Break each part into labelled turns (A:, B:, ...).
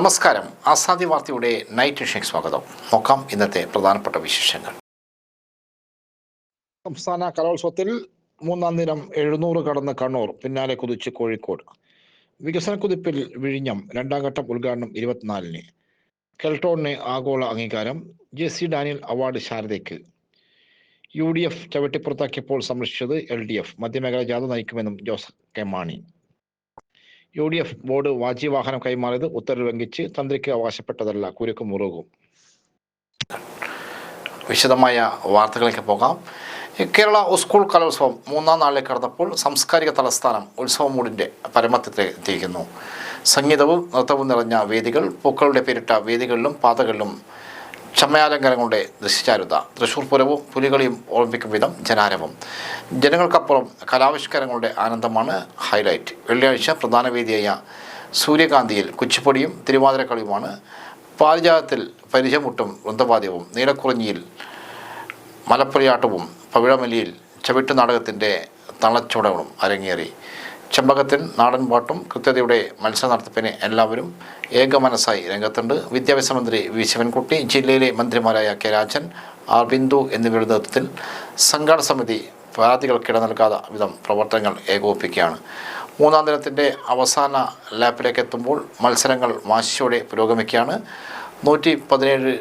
A: നമസ്കാരം ആസാദി വാർത്തയുടെ നൈറ്റ് വിഷയം സ്വാഗതം നോക്കാം ഇന്നത്തെ പ്രധാനപ്പെട്ട വിശേഷങ്ങൾ
B: സംസ്ഥാന കലോത്സവത്തിൽ മൂന്നാം ദിനം എഴുന്നൂറ് കടന്ന് കണ്ണൂർ പിന്നാലെ കുതിച്ച് കോഴിക്കോട് വികസന കുതിപ്പിൽ വിഴിഞ്ഞം രണ്ടാം ഘട്ടം ഉദ്ഘാടനം ഇരുപത്തിനാലിന് കെൽട്ടോണിന് ആഗോള അംഗീകാരം ജെ സി ഡാനിയൽ അവാർഡ് ശാരദയ്ക്ക് യു ഡി എഫ് ചവിട്ടിപ്പുറത്താക്കിയപ്പോൾ സംരക്ഷിച്ചത് എൽ ഡി എഫ് മധ്യമേഖല ജാഥ നയിക്കുമെന്നും Joseph K Mani U D F board വാജിവാഹനം കൈമാറിയത് ഉത്തരവ് ലംഘിച്ച് തന്ത്രിക്ക് അവകാശപ്പെട്ടതല്ല കുരുക്കും മുറുകും വിശദമായ വാർത്തകളിലേക്ക് പോകാം കേരള സ്കൂൾ കലോത്സവം മൂന്നാം നാളിലേക്ക് കടന്നപ്പോൾ സാംസ്കാരിക തലസ്ഥാനം ഉത്സവമൂടിൻ്റെ പരമത്വത്തെ എത്തിയിരിക്കുന്നു സംഗീതവും നൃത്തവും നിറഞ്ഞ വേദികൾ പൂക്കളുടെ പേരിട്ട വേദികളിലും പാതകളിലും ചമ്മയാലങ്കരങ്ങളുടെ ദൃശ്യചാരുത തൃശൂർ പുരവും പുലികളിയും ഓർമ്മിപ്പിക്കും വിധം ജനാരവം ജനങ്ങൾക്കപ്പുറം കലാവിഷ്കാരങ്ങളുടെ ആനന്ദമാണ് ഹൈലൈറ്റ് വെള്ളിയാഴ്ച പ്രധാന വേദിയായ സൂര്യകാന്തിയിൽ കുച്ചിപ്പൊടിയും തിരുവാതിരക്കളിയുമാണ് പാരിജാതത്തിൽ പരിചയമുട്ടും വൃന്ദവാദ്യവും നീലക്കുറിഞ്ഞിയിൽ മലപ്പുഴയാട്ടവും പവിഴമലിയിൽ ചവിട്ടുനാടകത്തിൻ്റെ തളച്ചുടകളും അരങ്ങേറി ചെമ്പകത്തിൻ നാടൻ പാട്ടും കൃത്യതയുടെ മത്സരനടത്തിപ്പിന് എല്ലാവരും ഏകമനസ്സായി രംഗത്തുണ്ട് വിദ്യാഭ്യാസ മന്ത്രി വി ശിവൻകുട്ടി ജില്ലയിലെ മന്ത്രിമാരായ കെ രാജൻ ആർ ബിന്ദു എന്നിവരുടെ നേതൃത്വത്തിൽ സംഘാടന സമിതി പരാതികൾക്കിട നൽകാതെ വിധം പ്രവർത്തനങ്ങൾ ഏകോപിപ്പിക്കുകയാണ് മൂന്നാം ദിനത്തിൻ്റെ അവസാന ലാപ്പിലേക്ക് എത്തുമ്പോൾ മത്സരങ്ങൾ വാശിയോടെ പുരോഗമിക്കുകയാണ് നൂറ്റി പതിനേഴ്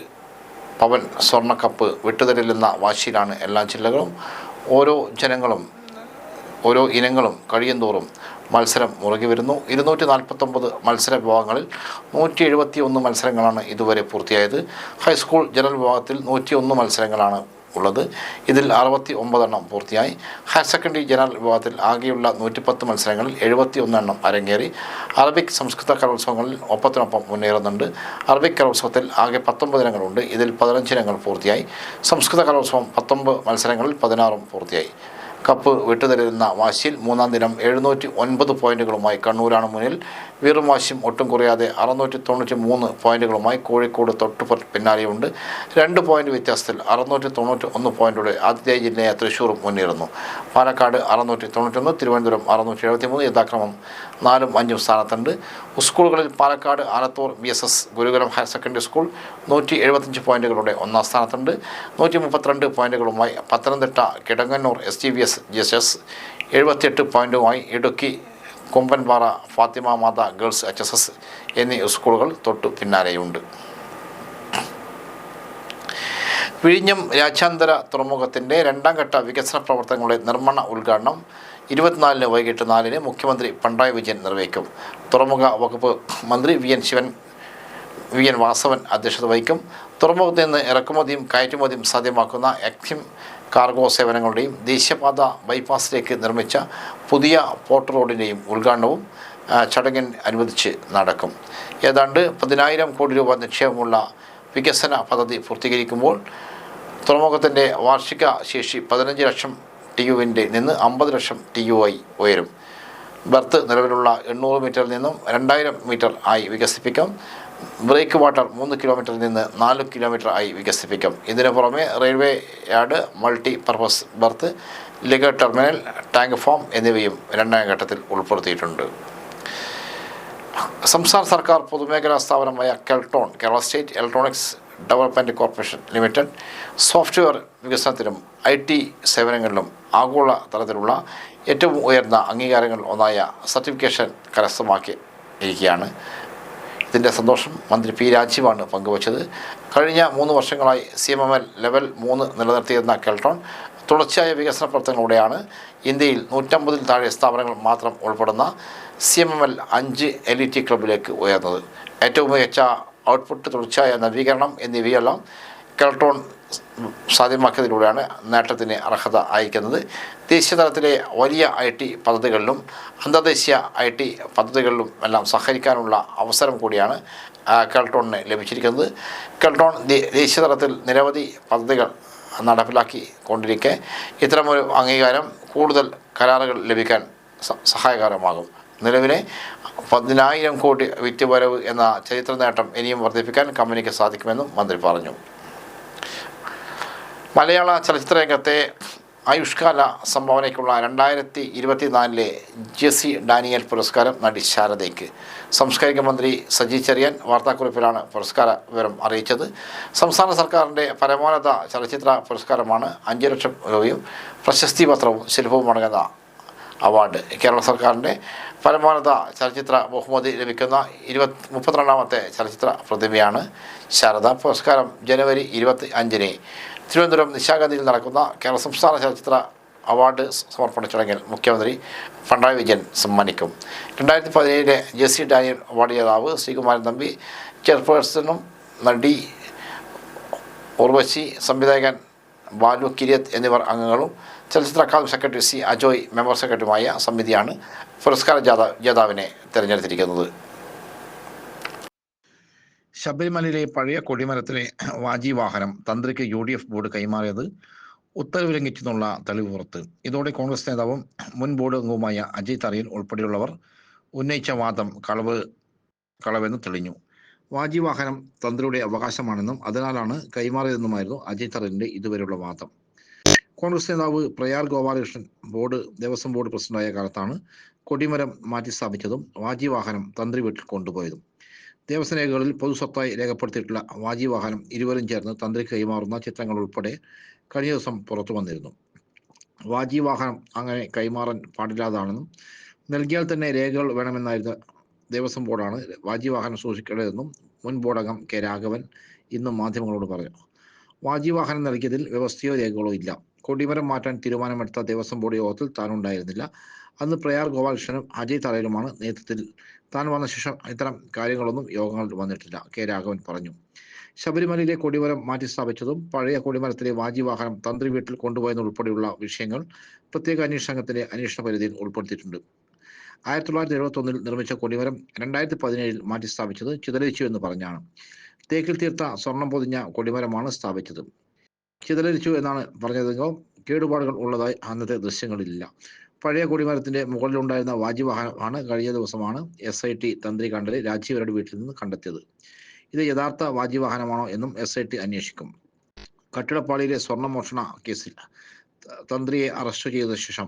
B: പവൻ സ്വർണക്കപ്പ് വിട്ടുതരില്ലെന്ന വാശിയിലാണ് എല്ലാ ജില്ലകളും ഓരോ ജനങ്ങളും ഓരോ ഇനങ്ങളും കഴിയുന്തോറും മത്സരം മുറുകി വരുന്നു ഇരുന്നൂറ്റി നാൽപ്പത്തൊമ്പത് മത്സര വിഭാഗങ്ങളിൽ നൂറ്റി എഴുപത്തി ഒന്ന് മത്സരങ്ങളാണ് ഇതുവരെ പൂർത്തിയായത് ഹൈസ്കൂൾ ജനറൽ വിഭാഗത്തിൽ ഒന്ന് മത്സരങ്ങളാണ് ഉള്ളത് ഇതിൽ അറുപത്തി ഒമ്പതെണ്ണം പൂർത്തിയായി ഹയർ സെക്കൻഡറി ജനറൽ വിഭാഗത്തിൽ ആകെയുള്ള നൂറ്റിപ്പത്ത് മത്സരങ്ങളിൽ എഴുപത്തി ഒന്നെണ്ണം അരങ്ങേറി അറബിക് സംസ്കൃത കലോത്സവങ്ങളിൽ ഒപ്പത്തിനൊപ്പം മുന്നേറുന്നുണ്ട് അറബിക് കലോത്സവത്തിൽ ആകെ ഇനങ്ങളുണ്ട് ഇതിൽ പതിനഞ്ചിനങ്ങൾ പൂർത്തിയായി സംസ്കൃത കലോത്സവം പത്തൊമ്പത് മത്സരങ്ങളിൽ പതിനാറും പൂർത്തിയായി കപ്പ് വിട്ടുതരുന്ന വാശിയിൽ മൂന്നാം ദിനം എഴുന്നൂറ്റി ഒൻപത് പോയിന്റുകളുമായി കണ്ണൂരാണ് മുന്നിൽ വീറും വാശിയും ഒട്ടും കുറയാതെ അറുന്നൂറ്റി തൊണ്ണൂറ്റി മൂന്ന് പോയിന്റുകളുമായി കോഴിക്കോട് തൊട്ട് പിന്നാലെയുണ്ട് രണ്ട് പോയിന്റ് വ്യത്യാസത്തിൽ അറുന്നൂറ്റി തൊണ്ണൂറ്റി ഒന്ന് പോയിന്റോടെ ആതിഥേയ ജില്ലയായ തൃശ്ശൂറും മുന്നേറുന്നു പാലക്കാട് അറുന്നൂറ്റി തൊണ്ണൂറ്റി ഒന്ന് തിരുവനന്തപുരം അറുന്നൂറ്റി എഴുപത്തി മൂന്ന് യഥാക്രമം നാലും അഞ്ചും സ്ഥാനത്തുണ്ട് സ്കൂളുകളിൽ Palakkad Alathur B S S Gurukulam higher secondary school നൂറ്റി എഴുപത്തഞ്ച് പോയിന്റുകളുടെ ഒന്നാം സ്ഥാനത്തുണ്ട് നൂറ്റി മുപ്പത്തിരണ്ട് പോയിന്റുകളുമായി Pathanamthitta Kidangannur S G B S S ജസ്റ്റിസ് എഴുപത്തിയെട്ട് പോയിൻറ്റുമായി Idukki Kumbanpara Fatima Matha girls H S S എന്നീ സ്കൂളുകൾ തൊട്ടു പിന്നാലെയുണ്ട് വിഴിഞ്ഞം രാജ്യാന്തര തുറമുഖത്തിൻ്റെ രണ്ടാം ഘട്ട വികസന പ്രവർത്തനങ്ങളുടെ നിർമ്മാണ ഉദ്ഘാടനം ഇരുപത്തിനാലിന് വൈകിട്ട് നാലിന് മുഖ്യമന്ത്രി പിണറായി വിജയൻ നിർവഹിക്കും തുറമുഖ വകുപ്പ് മന്ത്രി V N Sivan V N Vasavan അധ്യക്ഷത വഹിക്കും തുറമുഖത്ത് നിന്ന് ഇറക്കുമതിയും കയറ്റുമതിയും സാധ്യമാക്കുന്ന എക്സിം കാർഗോ സേവനങ്ങളുടെയും ദേശീയപാത ബൈപ്പാസിലേക്ക് നിർമ്മിച്ച പുതിയ പോർട്ട് റോഡിൻ്റെയും ഉദ്ഘാടനവും ചടങ്ങിൽ അനുവദിച്ച് നടക്കും ഏതാണ്ട് പതിനായിരം കോടി രൂപ നിക്ഷേപമുള്ള വികസന പദ്ധതി പൂർത്തീകരിക്കുമ്പോൾ തുറമുഖത്തിൻ്റെ വാർഷിക ശേഷി പതിനഞ്ച് ലക്ഷം ടി യുവിൻ്റെ നിന്ന് അമ്പത് ലക്ഷം ടി യു ആയി ഉയരും ബർത്ത് നിലവിലുള്ള എണ്ണൂറ് മീറ്ററിൽ നിന്നും രണ്ടായിരം മീറ്റർ ആയി വികസിപ്പിക്കും ബ്രേക്ക് വാട്ടർ മൂന്ന് കിലോമീറ്ററിൽ നിന്ന് നാല് കിലോമീറ്റർ ആയി വികസിപ്പിക്കും ഇതിന് പുറമെ railway yard multi purpose berth ലിഗ ടെർമിനൽ ടാങ്ക് ഫോം എന്നിവയും രണ്ടാം ഘട്ടത്തിൽ ഉൾപ്പെടുത്തിയിട്ടുണ്ട് സംസ്ഥാന സർക്കാർ പൊതുമേഖലാ സ്ഥാപനമായ Keltron Kerala state electronics development corporation limited software വികസനത്തിലും ഐ ടി സേവനങ്ങളിലും ആഗോള തലത്തിലുള്ള ഏറ്റവും ഉയർന്ന അംഗീകാരങ്ങളിൽ ഒന്നായ സർട്ടിഫിക്കേഷൻ കരസ്ഥമാക്കി ഇരിക്കുകയാണ് ഇതിൻ്റെ സന്തോഷം മന്ത്രി പി രാജീവാണ് പങ്കുവച്ചത് കഴിഞ്ഞ മൂന്ന് വർഷങ്ങളായി C M M L level മൂന്ന് നിലനിർത്തിയിരുന്ന കെൽട്രോൺ തുടർച്ചയായ വികസന പ്രവർത്തനങ്ങളോടെയാണ് ഇന്ത്യയിൽ നൂറ്റമ്പതിൽ താഴെ സ്ഥാപനങ്ങൾ മാത്രം ഉൾപ്പെടുന്ന സി എം എം എൽ അഞ്ച് ടി ക്ലബിലേക്ക് ഉയർന്നത് ഏറ്റവും മികച്ച ഔട്ട്പുട്ട് തുടർച്ചയായ നവീകരണം എന്നിവയെല്ലാം കേൾട്ടോൺ സാധ്യമാക്കിയതിലൂടെയാണ് നേട്ടത്തിന് അർഹത അയക്കുന്നത് ദേശീയ തലത്തിലെ വലിയ ഐ ടി പദ്ധതികളിലും അന്തർദേശീയ ഐ ടി പദ്ധതികളിലും എല്ലാം സഹകരിക്കാനുള്ള അവസരം കൂടിയാണ് കെൽട്ടോണിന് ലഭിച്ചിരിക്കുന്നത് കെൽട്ടോൺ ദേശീയ തലത്തിൽ നിരവധി പദ്ധതികൾ നടപ്പിലാക്കി കൊണ്ടിരിക്കെ ഇത്തരമൊരു അംഗീകാരം കൂടുതൽ കരാറുകൾ ലഭിക്കാൻ സഹായകരമാകും നിലവിലെ പതിനായിരം കോടി വിറ്റ് വരവ് എന്ന ചരിത്ര നേട്ടം ഇനിയും വർദ്ധിപ്പിക്കാൻ കമ്പനിക്ക് സാധിക്കുമെന്നും മന്ത്രി പറഞ്ഞു മലയാള രംഗത്തെ ആയുഷ്കാല സംഭാവനയ്ക്കുള്ള രണ്ടായിരത്തി നാലിലെ ജെസി ഡാനിയൽ പുരസ്കാരം നടി ശാരദയ്ക്ക് സാംസ്കാരിക മന്ത്രി സജി ചെറിയാൻ വാർത്താക്കുറിപ്പിലാണ് പുരസ്കാര വിവരം അറിയിച്ചത് സംസ്ഥാന സർക്കാരിൻ്റെ പരമോന്നത ചലച്ചിത്ര പുരസ്കാരമാണ് അഞ്ച് ലക്ഷം രൂപയും പ്രശസ്തി പത്രവും ശില്പവും അടങ്ങുന്ന അവാർഡ് കേരള സർക്കാരിൻ്റെ പരമോന്നത ചലച്ചിത്ര ബഹുമതി ലഭിക്കുന്ന ഇരുപത് മുപ്പത്തിരണ്ടാമത്തെ ചലച്ചിത്ര പ്രതിമയാണ് ശാരദ പുരസ്കാരം ജനുവരി ഇരുപത്തി അഞ്ചിന് തിരുവനന്തപുരം നിശാഗന്ധിയിൽ നടക്കുന്ന കേരള സംസ്ഥാന ചലച്ചിത്ര അവാർഡ് സമർപ്പണ ചടങ്ങിൽ മുഖ്യമന്ത്രി പിണറായി വിജയൻ സമ്മാനിക്കും രണ്ടായിരത്തി പതിനേഴിലെ ജെ സി ഡാനിയൽ അവാർഡ് ജേതാവ് ശ്രീകുമാരൻ തമ്പി ചെയർപേഴ്സണും നടി ഉർവശി സംവിധായകൻ ബാലു കിരിയത്ത് എന്നിവർ അംഗങ്ങളും ചലച്ചിത്ര academy secretary C Ajoy member സെക്രട്ടറിയുമായ സമിതിയാണ് പുരസ്കാര ജേതാവിനെ തിരഞ്ഞെടുത്തിരിക്കുന്നത് ശബരിമലയിലെ പഴയ കൊടിമരത്തിലെ വാജി വാഹനം തന്ത്രിക്ക് യു ഡി എഫ് ബോർഡ് കൈമാറിയത് ഉത്തരവ് ലംഘിച്ചെന്നുള്ള തെളിവ് പുറത്ത് ഇതോടെ കോൺഗ്രസ് നേതാവും മുൻ ബോർഡ് അംഗവുമായ അജയ് തറയിൽ ഉൾപ്പെടെയുള്ളവർ ഉന്നയിച്ച വാദം കളവ് കളവെന്ന് തെളിഞ്ഞു വാജി വാഹനം തന്ത്രിയുടെ അവകാശമാണെന്നും അതിനാലാണ് കൈമാറിയതെന്നുമായിരുന്നു അജയ് തറയിലിന്റെ ഇതുവരെയുള്ള വാദം കോൺഗ്രസ് നേതാവ് പ്രയാർ ഗോപാലകൃഷ്ണൻ ബോർഡ് ദേവസ്വം ബോർഡ് പ്രസിഡന്റായ കാലത്താണ് കൊടിമരം മാറ്റി സ്ഥാപിച്ചതും വാജി വാഹനം തന്ത്രി വീട്ടിൽ കൊണ്ടുപോയതും രേഖകളിൽ പൊതുസ്വത്തായി രേഖപ്പെടുത്തിയിട്ടുള്ള വാജിവാഹനം ഇരുവരും ചേർന്ന് തന്ത്രി കൈമാറുന്ന ചിത്രങ്ങൾ ഉൾപ്പെടെ കഴിഞ്ഞ ദിവസം പുറത്തു വന്നിരുന്നു വാജിവാഹനം അങ്ങനെ കൈമാറാൻ പാടില്ലാതാണെന്നും നൽകിയാൽ തന്നെ രേഖകൾ വേണമെന്നായിരുന്നു ദേവസ്വം ബോർഡാണ് വാജിവാഹനം സൂക്ഷിക്കേണ്ടതെന്നും മുൻ ബോർഡകം കെ രാഘവൻ ഇന്നും മാധ്യമങ്ങളോട് പറഞ്ഞു വാജിവാഹനം നൽകിയതിൽ വ്യവസ്ഥയോ രേഖകളോ ഇല്ല കൊടിമരം മാറ്റാൻ തീരുമാനമെടുത്ത ദേവസ്വം ബോർഡ് യോഗത്തിൽ താനുണ്ടായിരുന്നില്ല അന്ന് പ്രയാർ ഗോപാലകൃഷ്ണനും അജയ് തറയിലുമാണ് നേതൃത്വത്തിൽ താൻ വന്ന ശേഷം ഇത്തരം കാര്യങ്ങളൊന്നും യോഗങ്ങൾ വന്നിട്ടില്ല കെ രാഘവൻ പറഞ്ഞു ശബരിമലയിലെ കൊടിമരം മാറ്റിസ്ഥാപിച്ചതും പഴയ കൊടിമരത്തിലെ വാജിവാഹനം തന്ത്രി വീട്ടിൽ കൊണ്ടുപോയതുൾപ്പെടെയുള്ള വിഷയങ്ങൾ പ്രത്യേക അന്വേഷണത്തിന്റെ അന്വേഷണ പരിധിയിൽ ഉൾപ്പെടുത്തിയിട്ടുണ്ട് ആയിരത്തി തൊള്ളായിരത്തി ഒന്നിൽ നിർമ്മിച്ച കൊടിമരം രണ്ടായിരത്തി പതിനേഴിൽ മാറ്റിസ്ഥാപിച്ചത് ചിതലരിച്ചു എന്ന് പറഞ്ഞാണ് തേക്കിൽ തീർത്ത സ്വർണം പൊതിഞ്ഞ കൊടിമരമാണ് സ്ഥാപിച്ചത് ചിതലരിച്ചു എന്നാണ് പറഞ്ഞതെങ്കിലും കേടുപാടുകൾ ഉള്ളതായി അന്നത്തെ ദൃശ്യങ്ങളില്ല പഴയ കൊടിമരത്തിന്റെ മുകളിലുണ്ടായിരുന്ന വാഹനമാണ് കഴിഞ്ഞ ദിവസമാണ് എസ് ഐ ടി തന്ത്രി കണ്ടത് രാജീവരുടെ വീട്ടിൽ നിന്ന് കണ്ടെത്തിയത് ഇത് യഥാർത്ഥ വാജിവാഹനമാണോ എന്നും എസ് ഐ ടി അന്വേഷിക്കും കട്ടിടപ്പാളിയിലെ സ്വർണ്ണമോഷണ കേസിൽ തന്ത്രിയെ അറസ്റ്റ് ചെയ്ത ശേഷം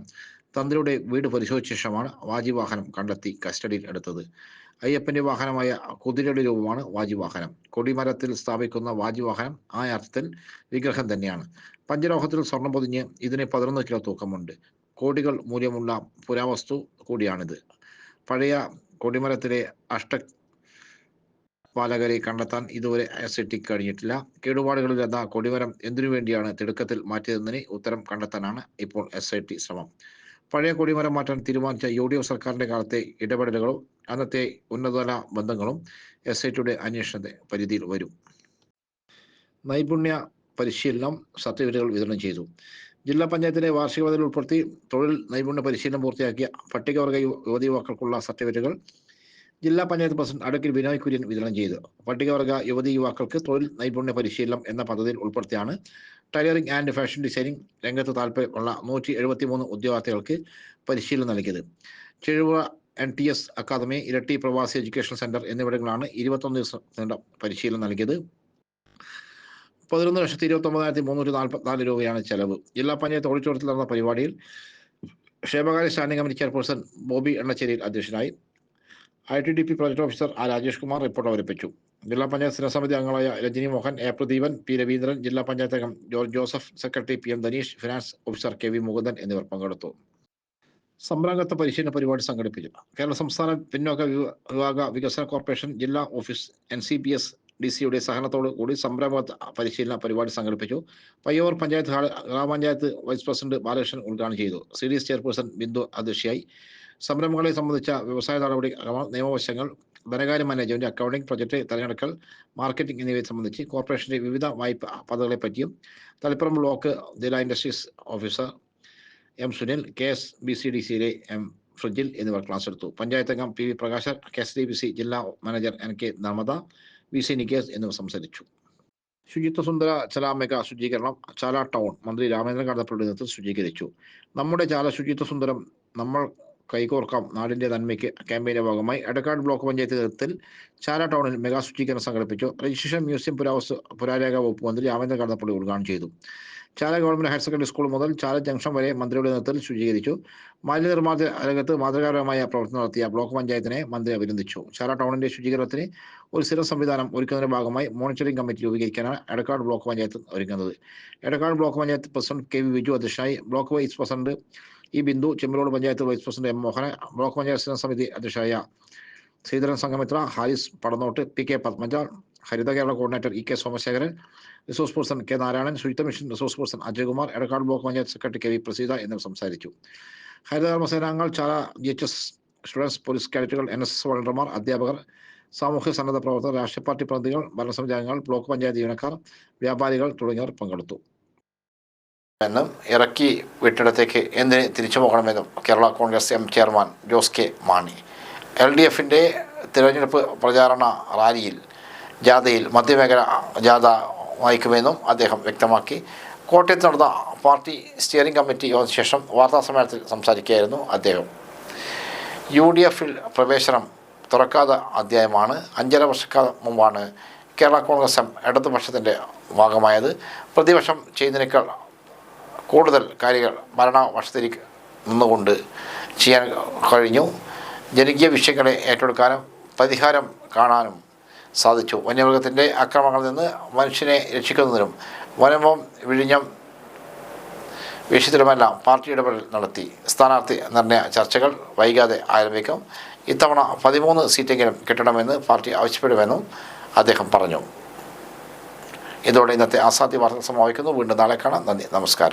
B: തന്ത്രിയുടെ വീട് പരിശോധിച്ച ശേഷമാണ് വാജിവാഹനം കണ്ടെത്തി കസ്റ്റഡിയിൽ എടുത്തത് അയ്യപ്പന്റെ വാഹനമായ കുതിരയുടെ രൂപമാണ് വാജിവാഹനം കൊടിമരത്തിൽ സ്ഥാപിക്കുന്ന വാജിവാഹനം ആ അർത്ഥത്തിൽ വിഗ്രഹം തന്നെയാണ് പഞ്ചലോഹത്തിൽ സ്വർണം പൊതിഞ്ഞ് ഇതിന് പതിനൊന്ന് കിലോ തൂക്കമുണ്ട് കോടികൾ മൂല്യമുള്ള പുരാവസ്തു കൂടിയാണിത് പഴയ കൊടിമരത്തിലെ അഷ്ട പാലകരെ കണ്ടെത്താൻ ഇതുവരെ എസ്എറ്റിക്ക് കഴിഞ്ഞിട്ടില്ല കേടുപാടുകളിലെന്ന കൊടിമരം എന്തിനു വേണ്ടിയാണ് തിടുക്കത്തിൽ മാറ്റിയതെന്നതിന് ഉത്തരം കണ്ടെത്താനാണ് ഇപ്പോൾ എസ് ഐ ടി ശ്രമം പഴയ കൊടിമരം മാറ്റാൻ തീരുമാനിച്ച യു ഡി എഫ് സർക്കാരിന്റെ കാലത്തെ ഇടപെടലുകളും അന്നത്തെ ഉന്നതതല ബന്ധങ്ങളും എസ് ഐ ടിയുടെ അന്വേഷണത്തെ പരിധിയിൽ വരും നൈപുണ്യ പരിശീലനം സർട്ടിഫിക്കറ്റുകൾ വിതരണം ചെയ്തു ജില്ലാ പഞ്ചായത്തിലെ വാർഷിക പദ്ധതിയിൽ ഉൾപ്പെടുത്തി തൊഴിൽ നൈപുണ്യ പരിശീലനം പൂർത്തിയാക്കിയ പട്ടികവർഗ യുവതി യുവാക്കൾക്കുള്ള സർട്ടിഫിക്കറ്റുകൾ ജില്ലാ പഞ്ചായത്ത് പ്രസിഡന്റ് അടുക്കിൽ ബിനോയ് കുര്യൻ വിതരണം ചെയ്തു പട്ടികവർഗ യുവതി യുവാക്കൾക്ക് തൊഴിൽ നൈപുണ്യ പരിശീലനം എന്ന പദ്ധതിയിൽ ഉൾപ്പെടുത്തിയാണ് ടൈലറിംഗ് ആൻഡ് ഫാഷൻ ഡിസൈനിങ് രംഗത്ത് താല്പര്യമുള്ള നൂറ്റി എഴുപത്തി മൂന്ന് ഉദ്യോഗാർത്ഥികൾക്ക് പരിശീലനം നൽകിയത് ചെഴുവ എൻ ടി എസ് അക്കാദമി ഇരട്ടി പ്രവാസി എഡ്യൂക്കേഷൻ സെന്റർ എന്നിവിടങ്ങളാണ് ഇരുപത്തൊന്ന് ദിവസം പരിശീലനം നൽകിയത് പതിനൊന്ന് ലക്ഷത്തി ഒമ്പതിനായിരത്തി മുന്നൂറ്റി നാൽപ്പത്തിനാല് രൂപയാണ് ചെലവ് ജില്ലാ പഞ്ചായത്ത് ഓഡിറ്റോറിയത്തിൽ നടന്ന പരിപാടിയിൽ ക്ഷേമകാര്യ സ്റ്റാൻഡിംഗ് കമ്മിറ്റി ചെയർപേഴ്സൺ ബോബി എണ്ണച്ചേരിയിൽ അധ്യക്ഷനായി I T D P project officer ആ രാജേഷ് കുമാർ റിപ്പോർട്ട് അവതരിപ്പിച്ചു ജില്ലാ പഞ്ചായത്ത് സ്ഥിരസമിതി അംഗങ്ങളായ രജനി മോഹൻ എ പ്രദീപൻ പി രവീന്ദ്രൻ ജില്ലാ പഞ്ചായത്ത് അംഗം George Joseph secretary P M Dhaneesh finance officer K V Mukundan എന്നിവർ പങ്കെടുത്തു സംരംഗത്വ പരിശീലന പരിപാടി സംഘടിപ്പിച്ചു കേരള സംസ്ഥാന പിന്നോക്ക വിഭാഗ വികസന കോർപ്പറേഷൻ ജില്ലാ office N C B S D സിയുടെ സഹകരണത്തോടു കൂടി സംരംഭ പരിശീലന പരിപാടി സംഘടിപ്പിച്ചു പയ്യോർ പഞ്ചായത്ത് ഹാൾ ഗ്രാമപഞ്ചായത്ത് വൈസ് പ്രസിഡന്റ് ബാലകൃഷ്ണൻ ഉദ്ഘാടനം ചെയ്തു C D S chairperson Bindu അധ്യക്ഷയായി സംരംഭങ്ങളെ സംബന്ധിച്ച വ്യവസായ നടപടി നിയമവശങ്ങൾ ധനകാര്യ മാനേജ്മെന്റ് അക്കൗണ്ടിംഗ് പ്രൊജക്ട് തെരഞ്ഞെടുക്കൽ മാർക്കറ്റിംഗ് എന്നിവയെ സംബന്ധിച്ച് കോർപ്പറേഷന്റെ വിവിധ വായ്പ പദ്ധതികളെ പറ്റിയും തളിപ്പുറം ബ്ലോക്ക് ജില്ലാ industries officer M Sunil K S B C D സിയിലെ എം ഫ്രിഡ്ജിൽ എന്നിവർ ക്ലാസ് എടുത്തു പഞ്ചായത്ത് അംഗം P V Prakashan K S D B C ജില്ലാ manager N K Narmada V C Nikesh എന്നിവർ സംസാരിച്ചു ശുചിത്വ സുന്ദര ചലാമേഖ ശുചീകരണം ചാല ടൗൺ മന്ത്രി രാമേന്ദ്രൻ കടപ്പള്ളിയുടെ നേതൃത്വത്തിൽ ശുചീകരിച്ചു നമ്മുടെ ചാല ശുചിത്വ സുന്ദരം നമ്മൾ കൈകോർക്കാം നാടിന്റെ നന്മയ്ക്ക് ക്യാമ്പയിൻ്റെ ഭാഗമായി എടക്കാട് ബ്ലോക്ക് പഞ്ചായത്ത് നേതൃത്വത്തിൽ ചാല ടൗണിൽ മെഗാ ശുചീകരണം സംഘടിപ്പിച്ചു രജിസ്ട്രേഷൻ മ്യൂസിയം പുരാവസ്തു പുരാരേഖ വകുപ്പ് മന്ത്രി രാമേന്ദ്ര കടന്നപ്പള്ളി ഉദ്ഘാടനം ചെയ്തു Chala government higher secondary school മുതൽ ചാല ജംഗ്ഷൻ വരെ മന്ത്രിയുടെ നേതൃത്വത്തിൽ ശുചീകരിച്ചു മാലിന്യ നിർമ്മാണ രംഗത്ത് മാതൃകാപരമായ പ്രവർത്തനം നടത്തിയ ബ്ലോക്ക് പഞ്ചായത്തിനെ മന്ത്രി അഭിനന്ദിച്ചു ചാല ടൗണിന്റെ ശുചീകരണത്തിന് ഒരു സ്ഥിരം സംവിധാനം ഒരുക്കുന്നതിൻ്റെ ഭാഗമായി മോണിറ്ററിംഗ് കമ്മിറ്റി രൂപീകരിക്കാനാണ് എടക്കാട് ബ്ലോക്ക് പഞ്ചായത്ത് ഒരുക്കുന്നത് Edakkad block panchayat president K V Viju അധ്യക്ഷനായി block vice president E Bindu ചെമ്മരോട് panchayat vice president M Mohanan block panchayat സ്ഥിരം സമിതി അധ്യക്ഷയായ ശ്രീധരൻ സംഘമിത്ര ഹാരിസ് പടന്നോട്ട് P K Padmaja Haritha Kerala coordinator E K Somasekharan resource person K Narayanan ശുചിത്വ mission resource person Ajayakumar Edakkad block panchayat secretary K V Praseetha എന്നിവർ സംസാരിച്ചു ഹരിത ഹരിതകർമ്മസേനാംഗങ്ങൾ ചാല G H S students police കാഡറ്റുകൾ എൻ എസ് എസ് വളണ്ടർമാർ അധ്യാപകർ സാമൂഹ്യ സന്നദ്ധ പ്രവർത്തകർ രാഷ്ട്രീയ പാർട്ടി പ്രതിനിധികൾ ഭരണസമിതി അംഗങ്ങൾ ബ്ലോക്ക് പഞ്ചായത്ത് ജീവനക്കാർ വ്യാപാരികൾ തുടങ്ങിയവർ പങ്കെടുത്തു എന്നും ഇറക്കി വീട്ടിടത്തേക്ക് എന്തിനു തിരിച്ചു പോകണമെന്നും Kerala Congress M chairman Jose K Mani L D എഫിൻ്റെ തിരഞ്ഞെടുപ്പ് പ്രചാരണ റാലിയിൽ ജാഥയിൽ മധ്യമേഖല ജാഥ വായിക്കുമെന്നും അദ്ദേഹം വ്യക്തമാക്കി കോട്ടയത്ത് നടന്ന പാർട്ടി സ്റ്റിയറിംഗ് കമ്മിറ്റി യോഗത്തിന് ശേഷം വാർത്താസമ്മേളനത്തിൽ സംസാരിക്കുകയായിരുന്നു അദ്ദേഹം യു ഡി എഫിൽ പ്രവേശനം തുറക്കാത്ത അധ്യായമാണ് അഞ്ചര വർഷക്കാലം മുമ്പാണ് കേരള കോൺഗ്രസ് എം ഇടതുപക്ഷത്തിൻ്റെ ഭാഗമായത് പ്രതിപക്ഷം ചെയ്യുന്നതിനേക്കാൾ കൂടുതൽ കാര്യങ്ങൾ മരണവശത്തിൽ നിന്നുകൊണ്ട് ചെയ്യാൻ കഴിഞ്ഞു ജനകീയ വിഷയങ്ങളെ ഏറ്റെടുക്കാനും പരിഹാരം കാണാനും സാധിച്ചു വന്യമൃഗത്തിൻ്റെ അക്രമങ്ങളിൽ നിന്ന് മനുഷ്യനെ രക്ഷിക്കുന്നതിനും വനവും വിഴിഞ്ഞം വിഷയത്തിലുമെല്ലാം പാർട്ടി ഇടപെടൽ നടത്തി സ്ഥാനാർത്ഥി നിർണയ ചർച്ചകൾ വൈകാതെ ആരംഭിക്കും ഇത്തവണ പതിമൂന്ന് സീറ്റെങ്കിലും കിട്ടണമെന്ന് പാർട്ടി ആവശ്യപ്പെടുമെന്നും അദ്ദേഹം പറഞ്ഞു ഇതോടെ ഇന്നത്തെ ആസാദി വാർത്ത സമാപിക്കുന്നു വീണ്ടും നാളെ കാണാം നന്ദി നമസ്കാരം